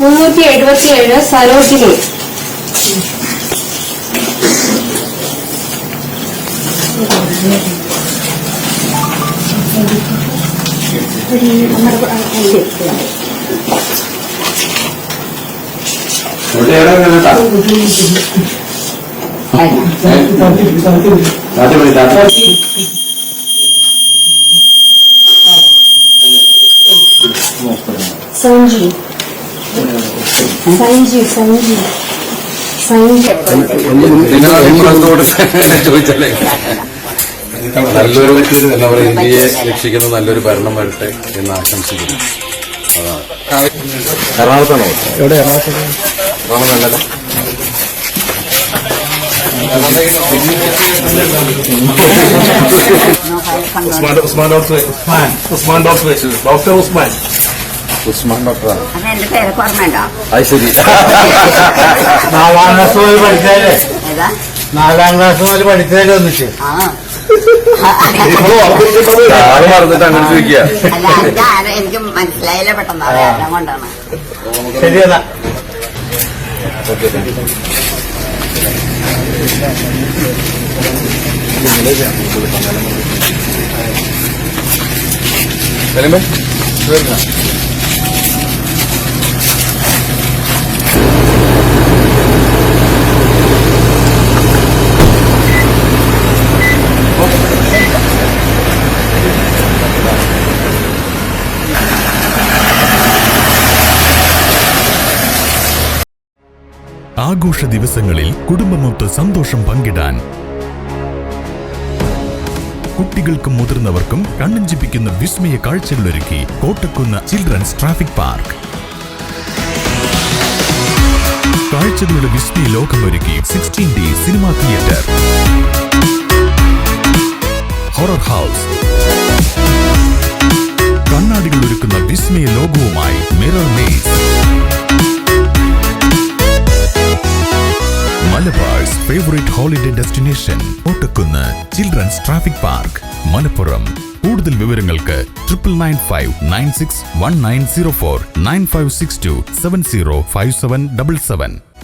മുന്നൂറ്റി എഴുപത്തിയേഴ് സരോജിനി. ഇവിടെ നല്ലൊരു എന്താ പറയുക ഇന്ത്യയെ രക്ഷിക്കുന്ന നല്ലൊരു ഭരണം വരട്ടെ എന്ന് ആശംസിക്കുന്നു. എറണാകുളത്താണോ. എവിടെ? എറണാകുളത്ത് നല്ലത് Usman Usman doctor Usman. Usman doctor doctor Usman. Usman ഡോക്ടറാണ് അത് ശരി. നാലാം ക്ലാസ് മുതൽ പഠിച്ചതല്ലേ? നാലാം ക്ലാസ് മുതൽ പഠിച്ചതല്ലേ ഒന്നിച്ച്? ആൾ മറന്നിട്ട് അങ്ങനെ ചോദിക്കുക അല്ല എനിക്ക് മനസ്സിലായില്ല പെട്ടെന്ന്. അത് കാരണം കൊണ്ടാണ്. ശരിയല്ല സലീമേ ആഘോഷ ദിവസങ്ങളിൽ കുടുംബമൊത്ത് സന്തോഷം പങ്കിടാൻ. കുട്ടികൾക്കും മുതിർന്നവർക്കും കണ്ണഞ്ചിപ്പിക്കുന്ന വിസ്മയ കാഴ്ചകളൊരുക്കി കോട്ടക്കുന്ന ചിൽഡ്രൻസ് ട്രാഫിക് പാർക്ക്. കാഴ്ചകളുടെ വിസ്മയ ലോകമൊരുക്കി sixteen D cinema theatre. Horror house. കണ്ണാടികൾ ഒരുക്കുന്ന വിസ്മയ ലോകവുമായി mirror maze. Favourite holiday destination Ottakkunnu children's traffic park Malappuram. കൂടുതൽ വിവരങ്ങൾക്ക് triple nine five nine six one nine zero four nine five six two seven zero five seven double seven